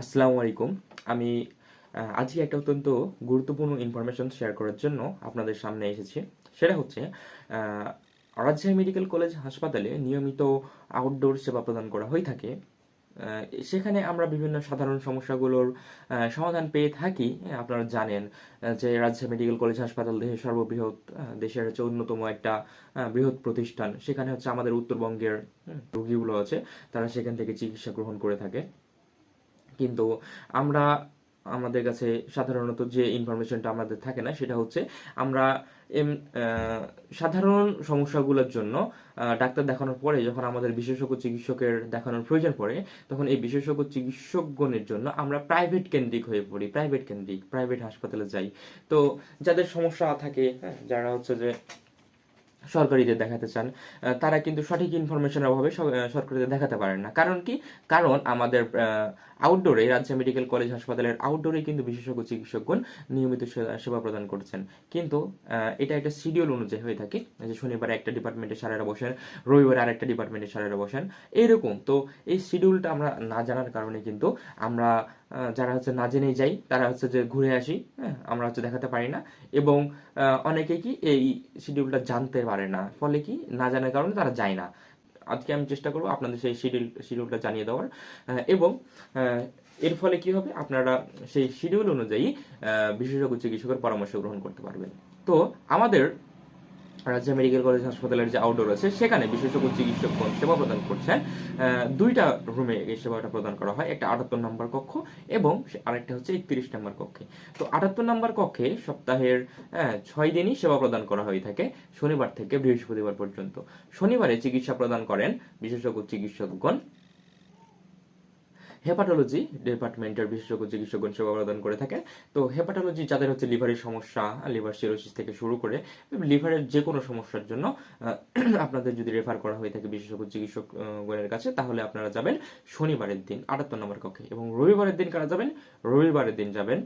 আসসালামু আলাইকুম আমি আজকে একটা অত্যন্ত গুরুত্বপূর্ণ ইনফরমেশন শেয়ার করার জন্য আপনাদের সামনে এসেছি। সেটা হচ্ছে রাজশাহী মেডিকেল কলেজ হাসপাতালে নিয়মিত আউটডোর সেবা প্রদান করা হয়ে থাকে। সেখানে আমরা বিভিন্ন সাধারণ সমস্যাগুলোর সমাধান পেয়ে থাকি। আপনারা জানেন যে রাজশাহী মেডিকেল কলেজ হাসপাতাল দেশের সর্ববৃহৎ দেশের হচ্ছে অন্যতম একটা বৃহৎ প্রতিষ্ঠান। সেখানে হচ্ছে আমাদের উত্তরবঙ্গের রোগীগুলো আছে। তারা সেখান থেকে চিকিৎসা গ্রহণ করে থাকে। কিন্তু আমরা, আমাদের কাছে সাধারণত যে ইনফরমেশনটা আমাদের থাকে না, সেটা হচ্ছে আমরা এম সাধারণ সমস্যাগুলোর জন্য ডাক্তার দেখানোর পরে যখন আমাদের বিশেষজ্ঞ চিকিৎসকের দেখানোর প্রয়োজন পড়ে, তখন এই বিশেষজ্ঞ চিকিৎসকগণের জন্য আমরা প্রাইভেট কেন্দ্রিক হয়ে পড়ি প্রাইভেট কেন্দ্রিক প্রাইভেট হাসপাতালে যাই। তো যাদের সমস্যা থাকে হ্যাঁ যারা হচ্ছে যে সরকারিতে দেখাতে চান তারা কিন্তু সঠিক ইনফরমেশনের অভাবে সরকারিতে দেখাতে পারেন না। কারণ কি? কারণ আমাদের আউটডোরে রাজ্য মেডিকেল কলেজ হাসপাতালের আউটডোরে কিন্তু বিশেষজ্ঞ, চিকিৎসকগণ নিয়মিত সেবা প্রদান করছেন। কিন্তু এটা একটা শিডিউল অনুযায়ী হয়ে থাকে। যে শনিবার একটা ডিপার্টমেন্টে সারেরা বসেন, রবিবার আরেকটা ডিপার্টমেন্টে সারেরা বসেন এইরকম তো এই শিডিউলটা আমরা না জানার কারণে কিন্তু আমরা যারা হচ্ছে না জেনেই যাই, তারা হচ্ছে যে ঘুরে আসি হ্যাঁ আমরা হচ্ছে দেখাতে পারি না। এবং অনেকে কি এই শিডিউলটা জানতে পারে না, ফলে কি না জানার কারণে তারা যায় না। আজকে আমি চেষ্টা করব আপনাদের সেই শিডিউল শিডিউলটা জানিয়ে দেওয়ার। এবং এর ফলে কি হবে? আপনারা সেই শিডিউল অনুযায়ী বিশেষজ্ঞ চিকিৎসকের পরামর্শ গ্রহণ করতে পারবেন। তো, আমাদের রাজ্য মেডিকেল কলেজ হাসপাতালের যে আউটডোর আছে, সেখানে বিশেষজ্ঞ চিকিৎসকগণ সেবা প্রদান করছেন। দুইটা রুমে এই সেবাটা প্রদান করা হয়, একটা আটাত্তর নম্বর কক্ষ এবং আরেকটা হচ্ছে একত্রিশ নম্বর কক্ষে। তো আটাত্তর নম্বর কক্ষে সপ্তাহের ছয় দিনই সেবা প্রদান করা হয়ে থাকে, শনিবার থেকে বৃহস্পতিবার পর্যন্ত। শনিবারে চিকিৎসা প্রদান করেন বিশেষজ্ঞ চিকিৎসকগণ। হেপাটোলজি ডিপার্টমেন্টের বিশেষজ্ঞ, চিকিৎসকগণ সেবা প্রদান করে থাকে। তো হেপাটোলজি যাদের হচ্ছে লিভারের সমস্যা লিভার সিরোসিস থেকে শুরু করে লিভারের যে কোনো সমস্যার জন্য আপনাদের যদি রেফার করা হয়ে থাকে বিশেষজ্ঞ, চিকিৎসকগণের কাছে, তাহলে আপনারা যাবেন শনিবারের দিন, আটাত্তর নম্বর কক্ষে। এবং রবিবারের দিন কারা যাবেন? রবিবারের দিন যাবেন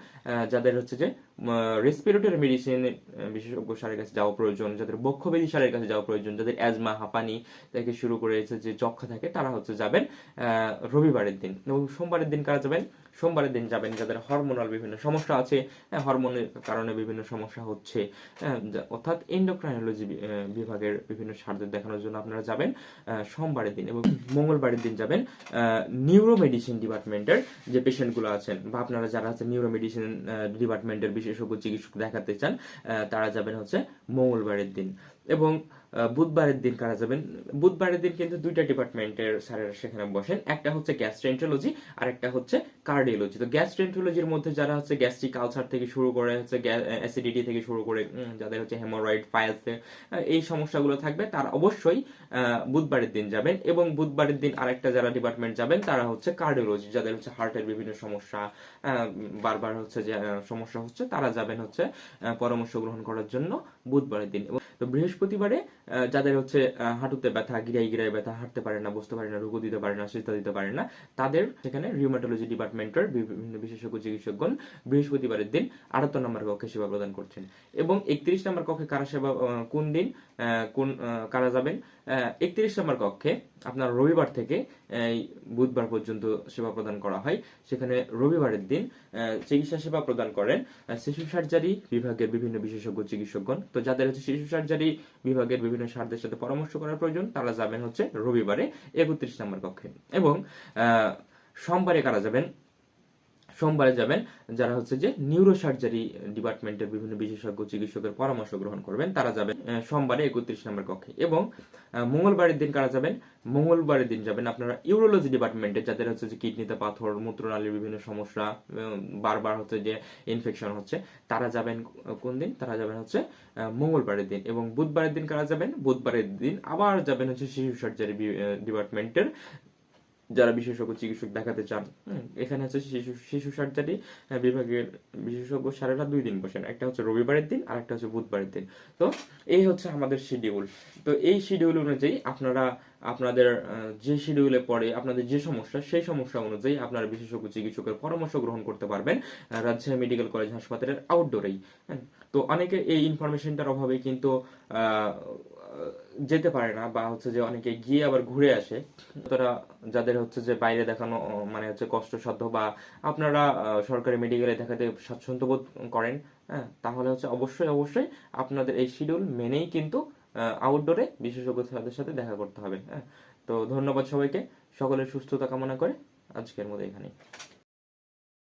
যাদের হচ্ছে যে রেসপিরেটরি মেডিসিন বিশেষজ্ঞ সারের কাছে যাওয়া প্রয়োজন, যাদের বক্ষবেদী সারের কাছে যাওয়া প্রয়োজন, যাদের অ্যাজমা হাঁপানি থেকে শুরু করে যে যক্ষা থাকে, তারা হচ্ছে যাবেন রবিবারের দিন এবং সোমবারের দিন কারা যাবেন? সোমবারের দিন যাবেন যাদের হরমোনাল বিভিন্ন সমস্যা আছে হ্যাঁ, হরমোনের কারণে বিভিন্ন সমস্যা হচ্ছে হ্যাঁ, অর্থাৎ এন্ডোক্রাইনোলজি বিভাগের বিভিন্ন সারদের দেখানোর জন্য আপনারা যাবেন সোমবারের দিন এবং মঙ্গলবারের দিন যাবেন নিউরো মেডিসিন ডিপার্টমেন্টের যে পেশেন্টগুলো আছেন বা আপনারা যারা হচ্ছে নিউরো মেডিসিন ডিপার্টমেন্টের বিশেষজ্ঞ চিকিৎসক দেখাতে চান তারা যাবেন হচ্ছে মঙ্গলবারের দিন এবং বুধবারের দিন কারা যাবেন? বুধবারের দিন কিন্তু দুইটা ডিপার্টমেন্টের স্যারেরা সেখানে বসেন। একটা হচ্ছে গ্যাস্ট্রেন্টোলজি আর একটা হচ্ছে কার্ডিওলজি। তো গ্যাস্ট্রেন্টোলজির মধ্যে যারা হচ্ছে গ্যাস্ট্রিক আলসার থেকে শুরু করে হচ্ছে অ্যাসিডিটি থেকে শুরু করে যাদের হচ্ছে হেমোরয়েড ফাইলস এই সমস্যাগুলো থাকবে, তারা অবশ্যই বুধবারের দিন যাবেন এবং বুধবারের দিন আরেকটা যারা ডিপার্টমেন্ট যাবেন, তারা হচ্ছে কার্ডিওলজি, যাদের হচ্ছে হার্টের বিভিন্ন সমস্যা বারবার হচ্ছে যে সমস্যা হচ্ছে, তারা যাবেন হচ্ছে পরামর্শ গ্রহণ করার জন্য বুধবারের দিন। এবং তো বৃহস্পতিবারে যাদের হচ্ছে হাঁটুতে ব্যথা গিরাই গিরাই ব্যথা, হাঁটতে পারে না, বসতে পারে না রুগু দিতে পারে না সিস্তা দিতে পারে না, তাদের সেখানে রিউমাটোলজি ডিপার্টমেন্টের বিভিন্ন বিশেষজ্ঞ, চিকিৎসকগণ বৃহস্পতিবারের দিন আটাত্তর নম্বর কক্ষে সেবা প্রদান করছেন। এবং একত্রিশ নম্বর কক্ষে কারা সেবা কোন দিন কোন কারা যাবেন একত্রিশ নম্বর কক্ষে আপনার রবিবার থেকে বুধবার পর্যন্ত সেবা প্রদান করা হয়। সেখানে রবিবারের দিন চিকিৎসা সেবা প্রদান করেন শিশু সার্জারি বিভাগের বিভিন্ন বিশেষজ্ঞ, চিকিৎসকগণ। তো যাদের হচ্ছে শিশু সার্জারি বিভাগের বিভিন্ন সারদের সাথে পরামর্শ করার প্রয়োজন, তারা যাবেন হচ্ছে রবিবারে একত্রিশ নম্বর কক্ষে। এবং সোমবারে কারা যাবেন? সোমবারে যাবেন, যারা হচ্ছে যে নিউরো সার্জারি ডিপার্টমেন্টের বিভিন্ন বিশেষজ্ঞ চিকিৎসকের পরামর্শ গ্রহণ করবেন, তারা যাবেন সোমবারে একত্রিশ নম্বর কক্ষে। এবং মঙ্গলবারের দিন কারা যাবেন? মঙ্গলবারের দিন যাবেন আপনারা ইউরোলজি ডিপার্টমেন্টে যাদের হচ্ছে যে কিডনিতে পাথর, মূত্রনালীর বিভিন্ন সমস্যা বারবার হচ্ছে যে ইনফেকশন হচ্ছে, তারা যাবেন কোন দিন? তারা যাবেন হচ্ছে মঙ্গলবারের দিন। এবং বুধবারের দিন কারা যাবেন? বুধবারের দিন আবার যাবেন হচ্ছে শিশু সার্জারি ডিপার্টমেন্টের যারা বিশেষজ্ঞ চিকিৎসক দেখাতে চান এখানে হচ্ছে শিশু শিশু সার্জারি বিভাগের বিশেষজ্ঞ সারেরা দুই দিন বসেন। একটা হচ্ছে রবিবারের দিন আর একটা হচ্ছে বুধবারের দিন। তো এই হচ্ছে আমাদের শিডিউল তো এই শিডিউল অনুযায়ী আপনারা আপনাদের যে শিডিউলে পড়ে আপনাদের যে সমস্যা সেই সমস্যা অনুযায়ী আপনারা বিশেষজ্ঞ চিকিৎসকের পরামর্শ গ্রহণ করতে পারবেন রাজশাহী মেডিকেল কলেজ হাসপাতালের আউটডোরেই হ্যাঁ, তো অনেকে এই ইনফরমেশনটার অভাবে কিন্তু আহ, যেতে পারে না বা হচ্ছে যে অনেকে গিয়ে আবার ঘুরে আসে। তারা যাদের হচ্ছে যে বাইরে দেখানো মানে হচ্ছে কষ্টসাধ্য বা আপনারা সরকারি মেডিকেলে দেখাতে স্বাচ্ছন্দ্য বোধ করেন হ্যাঁ তাহলে হচ্ছে অবশ্যই অবশ্যই আপনাদের এই শিডিউল মেনেই কিন্তু আউটডোরে বিশেষজ্ঞ তাদের সাথে দেখা করতে হবে হ্যাঁ। তো ধন্যবাদ সবাইকে, সকলের সুস্থতা কামনা করে আজকের মতো এখানেই।